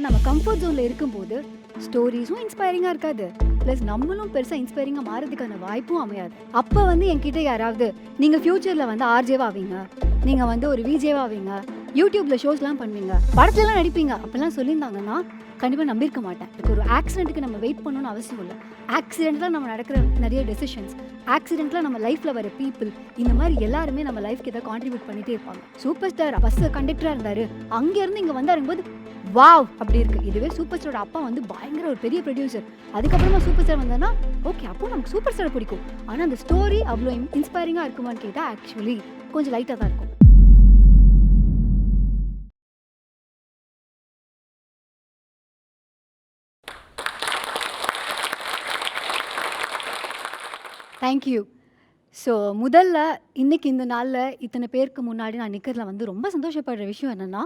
நம்ம கம்ஃபர்ட் ஜோனில் இருக்கும்போது ஸ்டோரிஸும் இன்ஸ்பைரிங்காக இருக்காது. ப்ளஸ் நம்மளும் பெருசாக இன்ஸ்பைரிங்காக மாறதுக்கான வாய்ப்பும் அமையாது. அப்போ வந்து என்கிட்ட யாராவது நீங்கள் ஃப்யூச்சரில் வந்து ஆர்ஜேவா ஆவீங்க நீங்கள் வந்து ஒரு விஜேவா ஆவீங்க யூடியூப்ல ஷோஸ்லாம் பண்ணுவீங்க. படத்துலலாம் நடிப்பீங்க. அப்படிலாம் சொல்லியிருந்தாங்கன்னா கண்டிப்பாக நம்பியிருக்க மாட்டேன். இதுக்கு ஒரு ஆக்சிடென்ட்டுக்கு நம்ம வெயிட் பண்ணணும்னு அவசியம் இல்லை. ஆக்சிடென்ட்டில் நம்ம நடக்கிற நிறைய டெசிஷன்ஸ் ஆக்சிடென்ட்டில் நம்ம லைஃப்பில் வர பீப்புள் இந்த மாதிரி எல்லாருமே நம்ம லைஃப்க்கு எதாவது கான்ட்ரிபியூட் பண்ணிட்டே இருப்பாங்க. சூப்பர் ஸ்டார் பஸ் கண்டக்டராக இருந்தார். அங்கேருந்து இங்கே வந்தாருங்கும்போது வாவ் அப்படி இருக்கு. இதுவே சூப்பர் ஸ்டாரோட அப்பா வந்து பயங்கர ஒரு பெரிய ப்ரொடியூசர் அதுக்கப்புறமா சூப்பர் ஸ்டார் வந்தானா ஓகே அப்போ நமக்கு சூப்பர் ஸ்டார் பிடிக்கும். ஆனால் அந்த ஸ்டோரி அவ்வளோ இன்ஸ்பைரிங்காக இருக்குமான்னு கேட்டால் ஆக்சுவலி கொஞ்சம் லைட்டாக தான் இருக்கும். தேங்க்யூ ஸோ முதல்ல இன்னைக்கு இந்த நாளில் இத்தனை பேருக்கு முன்னாடி நான் நிற்கிறதுல வந்து ரொம்ப சந்தோஷப்படுற விஷயம் என்னென்னா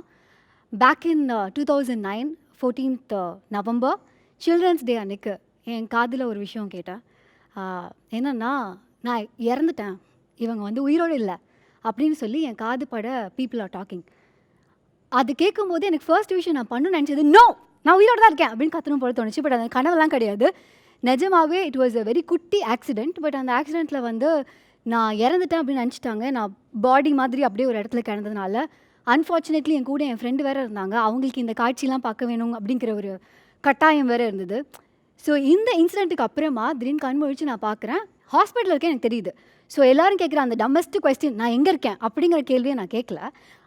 back in two thousand nine fourteenth November children's day அன்னைக்கு என் காதில் ஒரு விஷயம் கேட்டேன் என்னென்னா என்னன்னா நான் இறந்துட்டேன். இவங்க வந்து உயிரோடு இல்லை. அப்படின்னு சொல்லி என் காது பட பீப்புள் ஆர் டாக்கிங் அது கேட்கும்போது எனக்கு ஃபர்ஸ்ட் விஷயம் நான் பண்ணணும்னு நினச்சது நோ நான் உயிரோடு தான் இருக்கேன். அப்படின்னு கத்தணும் போல தோணுச்சு. பட் அந்த கனவெல்லாம் கிடையாது. நிஜமாவே இட் வாஸ் அ வெரி குட்டி ஆக்சிடெண்ட் பட் அந்த ஆக்சிடெண்ட்டில் வந்து நான் இறந்துட்டேன் அப்படின்னு நினச்சிட்டாங்க. நான் பாடி மாதிரி அப்படியே ஒரு இடத்துல கிடந்ததுனால அன்ஃபார்ச்சுனேட்லி என் கூட என் ஃப்ரெண்டு வேறு இருந்தாங்க. அவங்களுக்கு இந்த காட்சிலாம் பார்க்க வேணும் அப்படிங்கிற ஒரு கட்டாயம் வேறு இருந்தது. ஸோ இந்த இன்சிடெண்ட்டுக்கு அப்புறமா திடீர்னு கண் முழிச்சு நான் பார்க்குறேன். ஹாஸ்பிட்டல் இருக்கேன் எனக்கு தெரியுது. ஸோ எல்லாரும் கேட்குற அந்த டம்மஸ்ட் கொஸ்டின் நான் எங்கே இருக்கேன்? அப்படிங்கிற கேள்வியை நான் கேட்கல.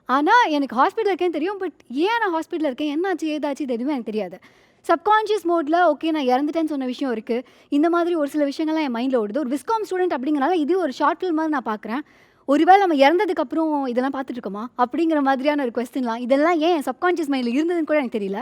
ஆனால் எனக்கு ஹாஸ்பிட்டல் இருக்கேன்னு தெரியும் பட் ஏன் நான் ஹாஸ்பிட்டலில் இருக்கேன்? என்னாச்சு? ஏதாச்சு? இது எதுவுமே எனக்கு தெரியாது. சப்கான்ஷியஸ் மோடில் ஓகே நான் இறந்துட்டேன்னு சொன்ன விஷயம் இருக்குது இந்த மாதிரி ஒரு சில விஷயங்கள்லாம் என் மைண்டில் ஓடுது. ஒரு விஸ்காம் ஸ்டூடெண்ட் அப்படிங்கிறனால இது ஒரு ஷார்ட் ஃபில்ம் மாதிரி நான் பார்க்குறேன். ஒருவேளை நம்ம இறந்ததுக்கு அப்புறம் இதெல்லாம் பார்த்துட்டு இருக்கோமா அப்படிங்கிற மாதிரியான ஒரு கொஸ்டின்லாம் இதெல்லாம் ஏன் சப்கான்ஷியஸ் மைண்டில் இருந்ததுன்னு கூட எனக்கு தெரியல.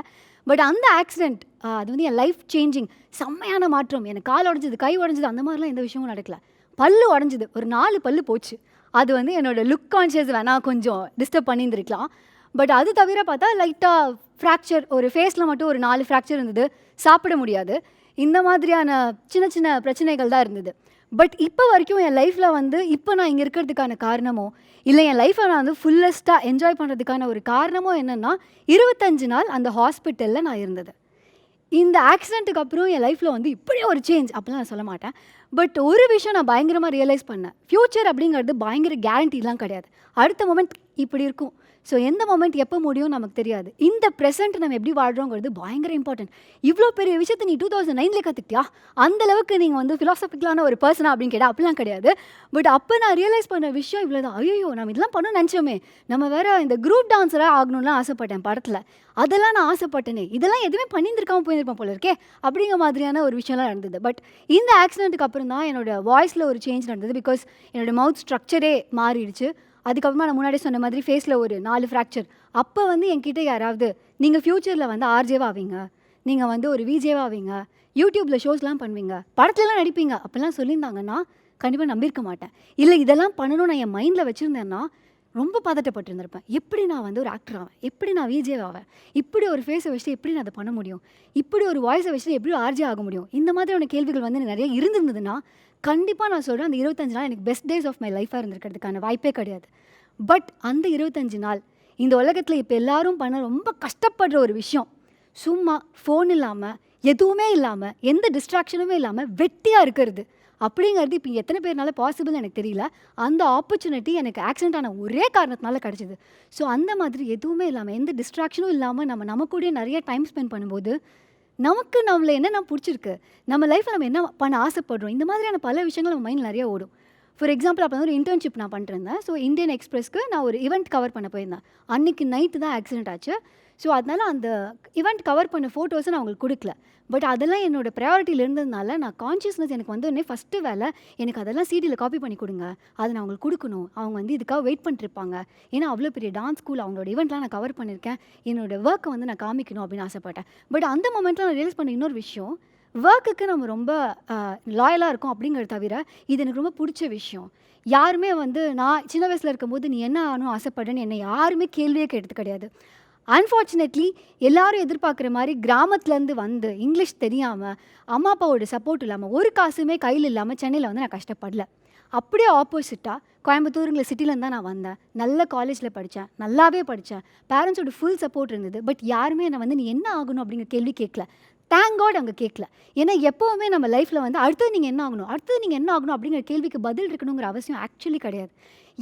பட் அந்த ஆக்சிடென்ட் அது வந்து என் லைஃப் சேஞ்சிங் செம்மையான மாற்றம். எனக்கு கால் உடஞ்சது கை உடஞ்சது அந்த மாதிரிலாம் எந்த விஷயமும் நடக்கல. பல்லு உடஞ்சது ஒரு நாலு பல்லு போச்சு. அது வந்து என்னோட லுக் கான்ஷியஸ் வேணால் கொஞ்சம் டிஸ்டர்ப் பண்ணியிருந்திருக்கலாம். பட் அது தவிர பார்த்தா லைட்டாக ஃப்ராக்சர் ஒரு ஃபேஸில் மட்டும் ஒரு நாலு ஃப்ராக்சர் இருந்தது. சாப்பிட முடியாது. இந்த மாதிரியான சின்ன சின்ன பிரச்சனைகள் தான் இருந்தது. பட் இப்போ வரைக்கும் என் லைஃப்பில் வந்து இப்போ நான் இங்கே இருக்கிறதுக்கான காரணமோ இல்லை என் லைஃப்பை நான் வந்து ஃபுல்லஸ்ட்டாக என்ஜாய் பண்ணுறதுக்கான ஒரு காரணமோ என்னென்னா இருபத்தஞ்சு நாள் அந்த ஹாஸ்பிட்டலில் நான் இருந்தது. இந்த ஆக்சிடென்ட்டுக்கு அப்புறம் என் லைஃப்பில் வந்து இப்படியே ஒரு சேஞ்ச் அப்படிலாம் நான் சொல்ல மாட்டேன். பட் ஒரு விஷயம் நான் பயங்கரமாக ரியலைஸ் பண்ணேன். ஃப்யூச்சர் அப்படிங்கிறது பயங்கர கேரண்டிலாம் கிடையாது. அடுத்த மொமெண்ட் இப்படி இருக்கும். ஸோ எந்த மொமெண்ட் எப்போ முடியும் நமக்கு தெரியாது. இந்த ப்ரெசென்ட் நம்ம எப்படி வாழ்கிறோங்கிறது பயங்கர இம்பார்ட்டன்ட் இவ்வளோ பெரிய விஷயத்தை நீ டூ தௌசண்ட் நைனில் கற்றுக்கிட்டியா அந்த அளவுக்கு நீங்கள் வந்து ஃபிலாசபிக்கலான ஒரு பர்சனா அப்படின்னு கேட்டால் அப்படிலாம் கிடையாது. பட் அப்போ நான் ரியலைஸ் பண்ண விஷயம் இவ்வளோ தான் ஐயோ நம்ம இதெல்லாம் பண்ண நினச்சோமே. நம்ம வேற இந்த குரூப் டான்ஸராக ஆகணும்லாம் ஆசைப்பட்டேன் படத்தில். அதெல்லாம் நான் ஆசைப்பட்டேனே. இதெல்லாம் எதுவுமே பண்ணியிருந்திருக்காம போயிருப்பேன் போல இருக்கே. அப்படிங்கிற மாதிரியான ஒரு விஷயம்லாம் நடந்தது. பட் இந்த ஆக்சிடென்ட்டுக்கு அப்புறம் தான் என்னோட வாய்ஸில் ஒரு சேஞ்ச் நடந்தது பிகாஸ் என்னோட மவுத் ஸ்ட்ரக்சரே மாறிடுச்சு. அதுக்கப்புறமா நான் முன்னாடி சொன்ன மாதிரி ஃபேஸில் ஒரு நாலு ஃப்ராக்சர் அப்போ வந்து என்கிட்ட யாராவது நீங்கள் ஃப்யூச்சரில் வந்து ஆர்ஜேவாவீங்க நீங்கள் வந்து ஒரு விஜேவாவீங்க யூடியூப்பில் ஷோஸ்லாம் பண்ணுவீங்க. படத்துலலாம் நடிப்பீங்க. அப்படிலாம் சொல்லியிருந்தாங்கன்னா கண்டிப்பாக நம்பியிருக்க மாட்டேன். இல்லை இதெல்லாம் பண்ணணும் நான் என் மைண்டில் வச்சுருந்தேன்னா ரொம்ப பதட்டப்பட்டிருந்திருப்பேன். எப்படி நான் வந்து ஒரு ஆக்டர் ஆவேன்? எப்படி நான் விஜே ஆவேன்? இப்படி ஒரு ஃபேஸை வச்சுட்டு எப்படி நான் அதை பண்ண முடியும்? இப்படி ஒரு வாய்ஸை வச்சுட்டு எப்படி ஆர்ஜே ஆக முடியும்? இந்த மாதிரியான கேள்விகள் வந்து எனக்கு நிறைய இருந்திருந்ததுன்னா கண்டிப்பாக நான் சொல்கிறேன் அந்த இருபத்தஞ்சு நாள் எனக்கு பெஸ்ட் டேஸ் ஆஃப் மை லைஃபாக இருந்திருக்கிறதுக்கான வாய்ப்பே கிடையாது. பட் அந்த இருபத்தஞ்சு நாள் இந்த உலகத்தில் இப்போ எல்லாரும் பண்ண ரொம்ப கஷ்டப்படுற ஒரு விஷயம் சும்மா ஃபோன் இல்லாமல் எதுவுமே இல்லாமல் எந்த டிஸ்ட்ராக்ஷனுமே இல்லாமல் வெட்டியாக இருக்கிறது. அப்படிங்கிறது இப்போ எத்தனை பேர்னால பாசிபிள் எனக்கு தெரியல. அந்த ஆப்பர்ச்சுனிட்டி எனக்கு ஆக்சிடென்ட் ஆன ஒரே காரணத்தினால கிடச்சிது. ஸோ அந்த மாதிரி எதுவுமே இல்லாமல் எந்த டிஸ்ட்ராக்ஷனும் இல்லாமல் நம்ம நம்ம கூட நிறைய டைம் ஸ்பெண்ட் பண்ணும்போது நமக்கு நம்மளை என்னென்ன பிடிச்சிருக்கு நம்ம லைஃப்பில் நம்ம என்ன பண்ண ஆசைப்படுறோம் இந்த மாதிரியான பல விஷயங்கள் நம்ம மைண்ட் நிறைய ஓடும். ஃபார் எக்ஸாம்பிள் அப்போ வந்து ஒரு இன்டர்ன்ஷிப் நான் பண்ணிருந்தேன் ஸோ இந்தியன் எக்ஸ்பிரஸ்க்கு நான் ஒரு ஈவெண்ட் கவர் பண்ண போயிருந்தேன். அன்றைக்கி நைட்டு தான் ஆக்சிடென்ட் ஆச்சு. ஸோ அதனால அந்த ஈவெண்ட் கவர் பண்ண ஃபோட்டோஸை நான் அவங்களுக்கு கொடுக்கல. பட் அதெல்லாம் என்னோடய ப்ரையாரிட்டியில் இருந்ததுனால நான் கான்ஷியஸ்னஸ் எனக்கு வந்து உடனே ஃபஸ்ட்டு வேலை எனக்கு அதெல்லாம் சீடியில் காப்பி பண்ணி கொடுங்க. அதை நான் அவங்களுக்கு கொடுக்கணும். அவங்க வந்து இதுக்காக வெயிட் பண்ணிருப்பாங்க ஏன்னா அவ்வளோ பெரிய டான்ஸ் ஸ்கூல் அவங்களோட ஈவெண்ட்லாம் நான் கவர் பண்ணியிருக்கேன். என்னோட ஒர்க்கை வந்து நான் காமிக்கணும் அப்படின்னு ஆசைப்பட்டேன். பட் அந்த மொமெண்ட்டில் நான் ரியலைஸ் பண்ண இன்னொரு விஷயம். ஒர்க்குக்கு நம்ம ரொம்ப லாயலாக இருக்கோம் அப்படிங்கிறத தவிர இது எனக்கு ரொம்ப பிடிச்ச விஷயம். யாருமே வந்து நான் சின்ன வயசில் இருக்கும்போது நீ என்ன ஆகணும் ஆசைப்படுறேன்னு என்னை யாருமே கேள்வியே கேட்டது கிடையாது. அன்ஃபார்ச்சுனேட்லி எல்லாரும் எதிர்பார்க்குற மாதிரி கிராமத்துலேருந்து வந்து இங்கிலீஷ் தெரியாமல் அம்மா அப்பாவோட சப்போர்ட் இல்லாமல் ஒரு காசுமே கையில் இல்லாமல் சென்னையில் வந்து நான் கஷ்டப்படல. அப்படியே ஆப்போசிட்டாக கோயம்புத்தூருங்கிற சிட்டிலேருந்து தான் நான் வந்தேன். நல்ல காலேஜில் படித்தேன் நல்லாவே படித்தேன் பேரண்ட்ஸோட ஃபுல் சப்போர்ட் இருந்தது. பட் யாருமே என்னை வந்து நீ என்ன ஆகணும்? அப்படிங்கிற கேள்வி கேட்கல. தேங்க் காட் அங்கே கேட்கல. ஏன்னா எப்போவுமே நம்ம லைஃப்பில் வந்து அடுத்தது நீங்கள் என்ன ஆகணும்? அடுத்தது நீங்கள் என்ன ஆகணும்? அப்படிங்கிற கேள்விக்கு பதில் இருக்கணுங்கிற அவசியம் ஆக்சுவலி கிடையாது.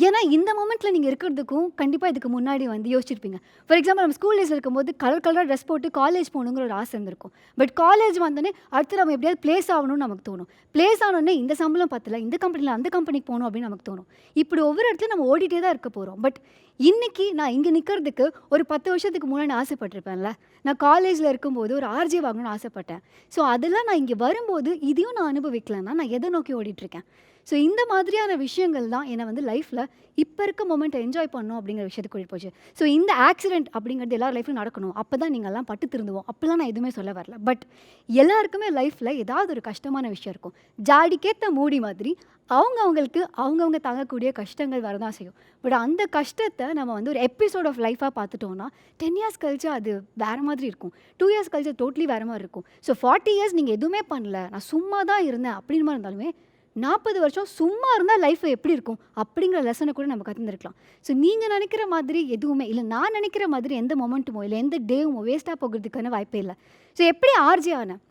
ஏன்னா இந்த மூமெண்ட்டில் நீங்கள் இருக்கிறதுக்கும் கண்டிப்பாக இதுக்கு முன்னாடி வந்து யோசிச்சிருப்பீங்க. ஃபார் எக்ஸாம்பிள் நம்ம ஸ்கூல் டேஸில் இருக்கும்போது கலர் கலராக ட்ரெஸ் போட்டு காலேஜ் போகணுங்கிற ஒரு ஆசை இருந்திருக்கும். பட் காலேஜ் வந்தோடனே அடுத்து நம்ம எப்படியாவது ப்ளேஸ் ஆகணும்னு நமக்கு தோணும். ப்ளேஸ் ஆனோடனே இந்த சம்பளம் பத்தல இந்த கம்பெனியில் அந்த கம்பெனிக்கு போகணும் அப்படின்னு நமக்கு தோணும். இப்படி ஒவ்வொரு இடத்துல நம்ம ஓடிட்டே தான் இருக்க போகிறோம் பட் இன்றைக்கி நான் இங்கே நிற்கிறதுக்கு ஒரு பத்து வருஷத்துக்கு முன்னாடி நான் ஆசைப்பட்டிருப்பேன்ல. நான் காலேஜில் இருக்கும்போது ஒரு ஆர்ஜே வாங்கணும்னு ஆசைப்பட்டேன். ஸோ அதெல்லாம் நான் இங்கே வரும்போது இதையும் நான் அனுபவிக்கலன்னா நான் எதை நோக்கி ஓடிட்டுருக்கேன் ஸோ இந்த மாதிரியான விஷயங்கள் தான் என்னை வந்து லைஃப்பில் இப்போ இருக்க மொமெண்ட் என்ஜாய் பண்ணணும் அப்படிங்கிற விஷயத்துக்கு கூட்டிட்டு போச்சு. ஸோ இந்த ஆக்சிடென்ட் அப்படிங்கிறது எல்லார் லைஃப்லையும் நடக்கணும். அப்போ தான் நீங்கள்லாம் பட்டு திருந்துவோம். அப்போலாம் நான் எதுவுமே சொல்ல வரல. பட் எல்லாருக்குமே லைஃப்பில் ஏதாவது ஒரு கஷ்டமான விஷயம் இருக்கும். ஜாடிக்கேற்ற மூடி மாதிரி அவங்க அவங்களுக்கு அவங்கவுங்க தாங்கக்கூடிய கஷ்டங்கள் வரதான் செய்யும். பட் அந்த கஷ்டத்தை நம்ம வந்து ஒரு எபிசோட் ஆஃப் லைஃபாக பார்த்துட்டோம்னா டென் இயர்ஸ் கழிச்சு அது வேறு மாதிரி இருக்கும். டூ இயர்ஸ் கழிச்சு டோட்டலி வேறு மாதிரி இருக்கும். ஸோ ஃபார்ட்டி இயர்ஸ் நீங்கள் எதுவுமே பண்ணல. நான் சும்மா தான் இருந்தேன் அப்படின்னு இருந்தாலுமே நாற்பது வருஷம் சும்மா இருந்தால் லைஃப் எப்படி இருக்கும்? அப்படிங்கிற லெசனை கூட நம்ம கற்றுந்துருக்கலாம் ஸோ நீங்கள் நினைக்கிற மாதிரி எதுவுமே இல்லை. நான் நினைக்கிற மாதிரி எந்த மொமெண்ட்டுமோ இல்லை எந்த டேவுமோ வேஸ்ட்டாக போகிறதுக்கான வாய்ப்பே இல்லை. ஸோ எப்படி ஆர்ஜி ஆனேன்?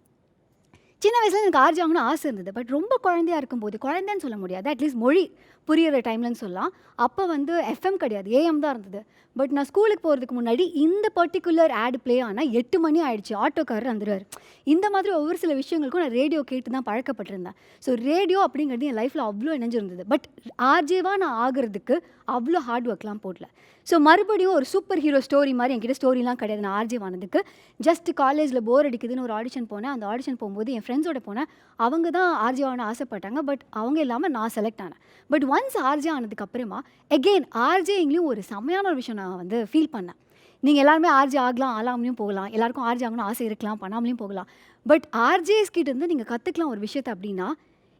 சின்ன வயசில் எனக்கு ஆர்ஜி ஆகணும்னு ஆசை இருந்தது. பட் ரொம்ப குழந்தையா இருக்கும்போது குழந்தைன்னு சொல்ல முடியாது. அட்லீஸ்ட் மொழி. புரியிற டைம்லன்னு சொல்லலாம். அப்போ வந்து எஃப்எம் கிடையாது ஏஎம் தான் இருந்தது. பட் நான் ஸ்கூலுக்கு போகிறதுக்கு முன்னாடி இந்த பர்டிகுலர் ஆட் ப்ளே ஆனால் எட்டு மணி ஆயிடுச்சு. ஆட்டோக்காரர் வந்துடுவார் இந்த மாதிரி ஒவ்வொரு சில விஷயங்களுக்கும் நான் ரேடியோ கேட்டு தான் பழக்கப்பட்டிருந்தேன். ஸோ ரேடியோ அப்படிங்கிறது என் லைஃப்பில் அவ்வளோ இணைஞ்சிருந்தது பட் ஆர்ஜேவாக நான் ஆகிறதுக்கு அவ்வளோ ஹார்ட் ஒர்க்லாம் போடல. ஸோ மறுபடியும் ஒரு சூப்பர் ஹீரோ ஸ்டோரி மாதிரி என்கிட்ட ஸ்டோரிலாம் கிடையாது. நான் ஆர்ஜே ஆனதுக்கு ஜஸ்ட் காலேஜில் போர் அடிக்குதுன்னு ஒரு ஆடிஷன் போனேன். அந்த ஆடிஷன் போகும்போது என் ஃப்ரெண்ட்ஸோட போனேன். அவங்க தான் ஆர்ஜே ஆன ஆசைப்பட்டாங்க. பட் அவங்க இல்லாமல் நான் செலக்ட் ஆனேன். பட் ஒன்ஸ் ஆர்ஜே ஆனதுக்கப்புறமா எகெயின் ஆர்ஜேங்களையும் ஒரு செம்மையான ஒரு விஷயம் நான் வந்து ஃபீல் பண்ணேன். நீங்கள் எல்லாருமே ஆர்ஜே ஆகலாம் ஆளாமலையும் போகலாம். எல்லாருக்கும் ஆர்ஜே ஆகணும் ஆசை இருக்கலாம் பண்ணாமலையும் போகலாம். பட் ஆர்ஜேஸ் கிட்டேருந்து நீங்கள் கற்றுக்கலாம் ஒரு விஷயத்தை அப்படின்னா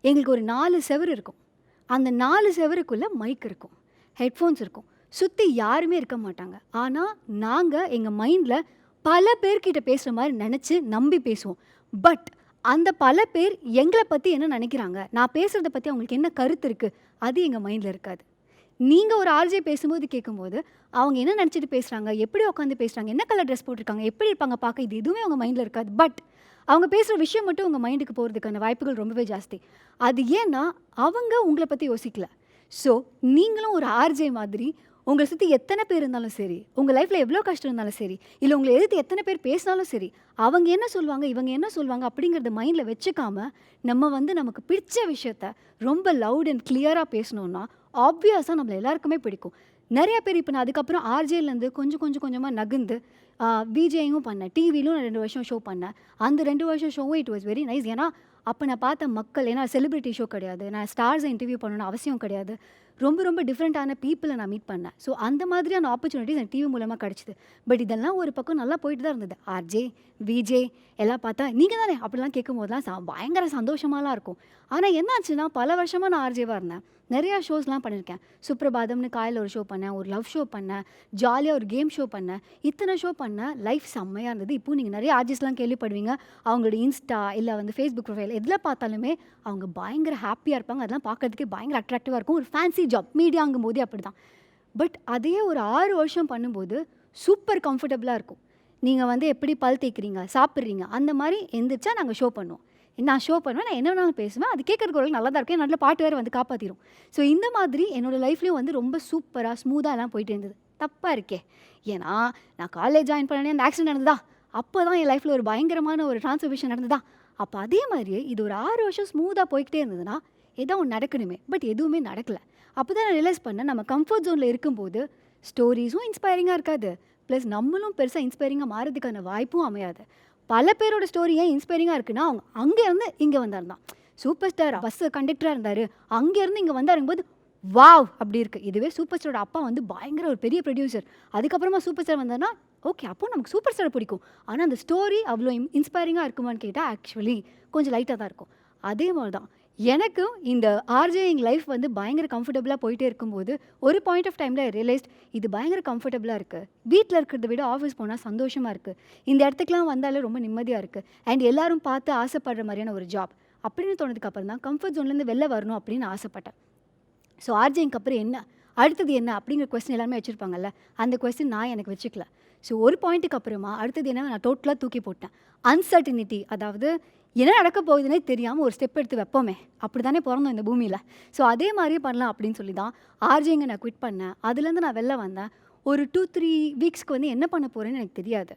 எங்களுக்கு ஒரு நாலு செவர் இருக்கும். அந்த நாலு செவருக்குள்ளே மைக் இருக்கும். ஹெட்ஃபோன்ஸ் இருக்கும். சுற்றி யாருமே இருக்க மாட்டாங்க. ஆனால் நாங்கள் எங்கள் மைண்டில் பல பேர்கிட்ட பேசுகிற மாதிரி நினச்சி நம்பி பேசுவோம். பட் அந்த பல பேர் எங்களை பற்றி என்ன நினைக்கிறாங்க? நான் பேசுகிறத பற்றி அவங்களுக்கு என்ன கருத்து இருக்குது அது எங்கள் மைண்டில் இருக்காது. நீங்கள் ஒரு ஆர்ஜே பேசும்போது கேட்கும்போது அவங்க என்ன நினச்சிட்டு பேசுகிறாங்க எப்படி உட்காந்து பேசுகிறாங்க என்ன கலர் ட்ரெஸ் போட்டிருக்காங்க? எப்படி இருப்பாங்க? பார்க்க இது எதுவுமே அவங்க மைண்டில் இருக்காது. பட் அவங்க பேசுகிற விஷயம் மட்டும் உங்கள் மைண்டுக்கு போகிறதுக்கான வாய்ப்புகள் ரொம்பவே ஜாஸ்தி. அது ஏன்னா அவங்க உங்களை பற்றி யோசிக்கல. ஸோ நீங்களும் ஒரு ஆர்ஜே மாதிரி உங்களை சுற்றி எத்தனை பேர் இருந்தாலும் சரி உங்கள் லைஃப்பில் எவ்வளோ கஷ்டம் இருந்தாலும் சரி இல்லை உங்களை எதிர்த்து எத்தனை பேர் பேசினாலும் சரி அவங்க என்ன சொல்லுவாங்க இவங்க என்ன சொல்லுவாங்க அப்படிங்கிறத மைண்டில் வச்சுக்காம நம்ம வந்து நமக்கு பிடிச்ச விஷயத்த ரொம்ப லவுட் அண்ட் கிளியராக பேசணுன்னா ஆப்வியஸாக நம்மளை எல்லாருக்குமே பிடிக்கும். நிறைய பேர் இப்போ நான் அதுக்கப்புறம் ஆர்ஜேலேருந்து கொஞ்சம் கொஞ்சம் கொஞ்சமாக நகர்ந்து விஜேயும் பண்ணேன் டிவிலும் நான் ரெண்டு வருஷம் ஷோ பண்ணேன். அந்த ரெண்டு வருஷம் ஷோவும் இட் வாஸ் வெரி நைஸ் ஏன்னா அப்போ நான் பார்த்த மக்கள் ஏன்னா செலிபிரிட்டி ஷோ கிடையாது. நான் ஸ்டார்ஸை இன்டர்வியூ பண்ணணும்னு அவசியம் கிடையாது. ரொம்ப ரொம்ப டிஃப்ரெண்ட்டான பீப்புளை நான் மீட் பண்ணேன். ஸோ அந்த மாதிரியான ஆப்பர்ச்சுனிட்டிஸ் எனக்கு டிவி மூலமாக கிடச்சிது. பட் இதெல்லாம் ஒரு பக்கம் நல்லா போயிட்டு தான் இருந்தது ஆர்ஜே விஜே எல்லாம் பார்த்தா நீங்கள் தானே? அப்படிலாம் கேட்கும் போதெல்லாம் பயங்கர சந்தோஷமாலாம் இருக்கும். ஆனால் என்னாச்சுன்னா பல வருஷமாக நான் ஆர்ஜேவாக இருந்தேன். நிறையா ஷோஸ்லாம் பண்ணியிருக்கேன். சுப்ரபாதம்னு காயில் ஒரு ஷோ பண்ணேன் ஒரு லவ் ஷோ பண்ணேன் ஜாலியாக ஒரு கேம் ஷோ பண்ணேன். இத்தனை ஷோ பண்ணேன் லைஃப் செம்மையாக இருந்தது. இப்போ நீங்கள் நிறைய ஆர்ஜிஸ்லாம் கேள்விப்படுவீங்க. அவங்களோட இன்ஸ்டா இல்லை வந்து ஃபேஸ்புக் ப்ரொஃபைல் எதில் பார்த்தாலுமே அவங்க பயங்கர ஹாப்பியாக இருப்பாங்க. அதெல்லாம் பார்க்கறதுக்கே பயங்கர அட்ராக்டிவாக இருக்கும். ஒரு ஃபேன்சி ஜாப் மீடியாங்கும் போதே அப்படி தான் பட் அதையே ஒரு ஆறு வருஷம் பண்ணும்போது சூப்பர் கம்ஃபர்டபுளாக இருக்கும். நீங்கள் வந்து எப்படி பல் தேய்க்கிறீங்க சாப்பிட்றீங்க அந்த மாதிரி எந்திரிச்சா நாங்கள் ஷோ பண்ணுவோம். நான் ஷோ பண்ணுவேன் நான் என்ன வேணாலும் பேசுவேன் அது கேட்கறதுக்கு ஒரு நல்லா தான் இருக்கும் நல்ல பாட்டு வேறு வந்து காப்பாற்றிடும் ஸோ இந்த மாதிரி என்னோட லைஃப்லேயும் வந்து ரொம்ப சூப்பராக ஸ்மூத்தாக எல்லாம் போயிட்டு இருந்தது. தப்பாக இருக்கே. ஏன்னா நான் காலேஜ் ஜாயின் பண்ணனே அந்த ஆக்சிடென்ட் நடந்ததா? அப்போ தான் என் லைஃப்பில் ஒரு பயங்கரமான ஒரு டிரான்ஸ்ஃபர்மேஷன் நடந்ததா? அப்போ அதே மாதிரியே இது ஒரு ஆறு வருஷம் ஸ்மூத்தாக போய்கிட்டே இருந்ததுன்னா ஏதோ ஒன்று நடக்கணுமே பட் எதுவுமே நடக்கலை. அப்போ தான் நான் ரியலைஸ் பண்ணேன் நம்ம கம்ஃபர்ட் ஜோனில் இருக்கும்போது ஸ்டோரிஸும் இன்ஸ்பைரிங்காக இருக்காது. ப்ளஸ் நம்மளும் பெருசாக இன்ஸ்பைரிங்காக மாறதுக்கான வாய்ப்பும் அமையாது. பல பேரோட ஸ்டோரி ஏன் இன்ஸ்பைரிங்காக இருக்குன்னா அவங்க அங்கேருந்து இங்கே வந்தாருந்தான் சூப்பர் ஸ்டார் பஸ் கண்டக்டராக இருந்தார். அங்கேருந்து இங்கே வந்தாருங்கும்போது வாவ்! அப்படி இருக்குது இதுவே சூப்பர் ஸ்டாரோட அப்பா வந்து பயங்கர ஒரு பெரிய ப்ரொடியூசர் அதுக்கப்புறமா சூப்பர் ஸ்டார் வந்தார்னா ஓகே அப்போ நமக்கு சூப்பர் ஸ்டார் பிடிக்கும். ஆனால் அந்த ஸ்டோரி அவ்வளோ இன்ஸ்பைரிங்காக இருக்குமான்னு கேட்டால் ஆக்சுவலி கொஞ்சம் லைட்டாக தான் இருக்கும். அதே மாதிரி தான் எனக்கும் இந்த ஆர்ஜேயிங் லைஃப் வந்து பயங்கர கம்ஃபர்டபுளாக போயிட்டே இருக்கும்போது ஒரு பாயிண்ட் ஆஃப் டைமில் ரியலைஸ்ட் இது பயங்கர கம்ஃபர்டபுளாக இருக்குது வீட்டில் இருக்கிறத விட ஆஃபீஸ் போனால் சந்தோஷமாக இருக்குது இந்த இடத்துக்குலாம் வந்தாலே ரொம்ப நிம்மதியாக இருக்குது அண்ட் எல்லாரும் பார்த்து ஆசைப்படுற மாதிரியான ஒரு ஜாப் அப்படின்னு தோணதுக்கப்புறம் தான் கம்ஃபர்ட் ஜோன்லேருந்து வெளில வரணும் அப்படின்னு ஆசைப்பட்டேன். ஸோ ஆர்ஜேயிங்க்கு அப்புறம் என்ன? அடுத்தது என்ன? அப்படிங்கிற கொஸ்டின் எல்லாருமே வச்சுருப்பாங்கல்ல? அந்த கொஸ்டின் நான் எனக்கு வச்சுக்கல. ஸோ ஒரு பாயிண்ட்டுக்கு அப்புறமா அடுத்தது என்ன? நான் டோட்டலாக தூக்கி போட்டேன். அன்சர்டினிட்டி அதாவது என்ன நடக்க போகுதுன்னே தெரியாமல் ஒரு ஸ்டெப் எடுத்து வைப்போமே. அப்படி தானே பிறந்தோம் இந்த பூமியில். ஸோ அதே மாதிரியே பண்ணலாம் அப்படின்னு சொல்லி தான் ஆர்ஜேங்க நான் குவிட் பண்ணேன். அதுலேருந்து நான் வெளில வந்தேன். ஒரு டூ த்ரீ வீக்ஸ்க்கு வந்து என்ன பண்ண போகிறேன்னு எனக்கு தெரியாது.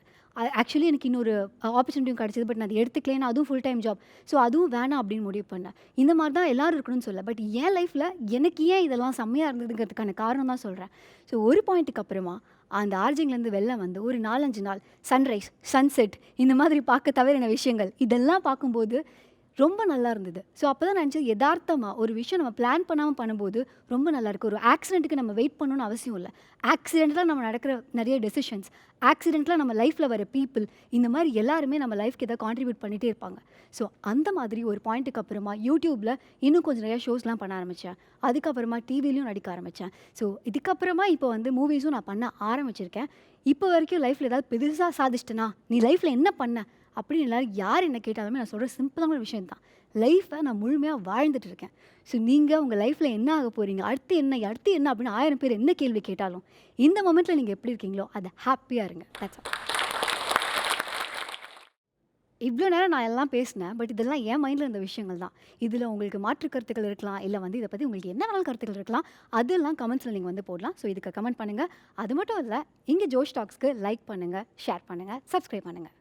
ஆக்சுவலி எனக்கு இன்னொரு ஆப்பர்ச்சுனிட்டியும் கிடச்சிது. பட் நான் அதை எடுத்துக்கலேன்னு அதுவும் ஃபுல் டைம் ஜாப் ஸோ அதுவும் வேணாம் அப்படின்னு முடிவு பண்ணேன். இந்த மாதிரி தான் எல்லோரும் இருக்கணும்னு சொல்ல பட் என் லைஃப்பில் எனக்கு ஏன் இதெல்லாம் செம்மையாக இருந்ததுங்கிறதுக்கான காரணம் தான் சொல்கிறேன் ஸோ ஒரு பாயிண்ட்டுக்கு அப்புறமா அந்த ஆர்ஜிங்லேருந்து வெளில வந்து ஒரு நாலஞ்சு நாள் சன்ரைஸ் சன்செட் இந்த மாதிரி பார்க்க தவிர விஷயங்கள் இதெல்லாம் பார்க்கும்போது ரொம்ப நல்லா இருந்தது. ஸோ அப்போ தான் நினச்சது யதார்த்தமாக ஒரு விஷயம் நம்ம பிளான் பண்ணாமல் பண்ணும்போது ரொம்ப நல்லாயிருக்கு ஒரு ஆக்சிடென்ட்டுக்கு நம்ம வெயிட் பண்ணணும்னு அவசியம் இல்லை. ஆக்சிடெண்ட்டில் நம்ம நடக்கிற நிறைய டெசிஷன்ஸ் ஆக்சிடென்ட்டில் நம்ம லைஃப்பில் வர பீப்புள் இந்த மாதிரி எல்லாருமே நம்ம லைஃப்க்கு எதாவது கான்ட்ரிபியூட் பண்ணிகிட்டே இருப்பாங்க. ஸோ அந்த மாதிரி ஒரு பாயிண்ட்டுக்கு அப்புறமா யூடியூப்பில் இன்னும் கொஞ்சம் நிறையா ஷோஸ்லாம் பண்ண ஆரம்பித்தேன் அதுக்கப்புறமா டிவிலையும் நடிக்க ஆரம்பித்தேன் ஸோ இதுக்கப்புறமா இப்போ வந்து மூவிஸும் நான் பண்ண ஆரம்பிச்சிருக்கேன். இப்போ வரைக்கும் லைஃப்பில் ஏதாவது பெருசாக சாதிச்சிட்டேனா? நீ லைஃப்பில் என்ன பண்ண? அப்படின்னு எல்லாரும் யார் என்ன கேட்டாலுமே நான் சொல்கிற சிம்பிளான விஷயம் தான் லைஃப்பை நான் முழுமையாக வாழ்ந்துட்டு இருக்கேன். ஸோ நீங்கள் உங்கள் லைஃப்பில் என்ன ஆக போகிறீங்க அடுத்து என்ன? அடுத்து என்ன அப்படின்னு ஆயிரம் பேர் என்ன கேள்வி கேட்டாலும் இந்த மொமெண்ட்டில் நீங்கள் எப்படி இருக்கீங்களோ அதை ஹாப்பியாக இருங்க. தட்ஸ் இவ்வளோ நேரம் நான் எல்லாம் பேசினேன் பட் இதெல்லாம் என் மைண்டில் இருந்த விஷயங்கள் தான் இதில் உங்களுக்கு மாற்று கருத்துக்கள் இருக்கலாம் இல்லை வந்து இதை பற்றி உங்களுக்கு என்ன வேணாலும் கருத்துக்கள் இருக்கலாம் அதெல்லாம் கமெண்ட்ஸில் நீங்கள் வந்து போடலாம். ஸோ இதுக்கு கமெண்ட் பண்ணுங்கள் அது மட்டும் இல்லை இங்கே ஜோஷ் டாக்ஸ்க்கு லைக் பண்ணுங்கள் ஷேர் பண்ணுங்கள் சப்ஸ்கிரைப் பண்ணுங்கள்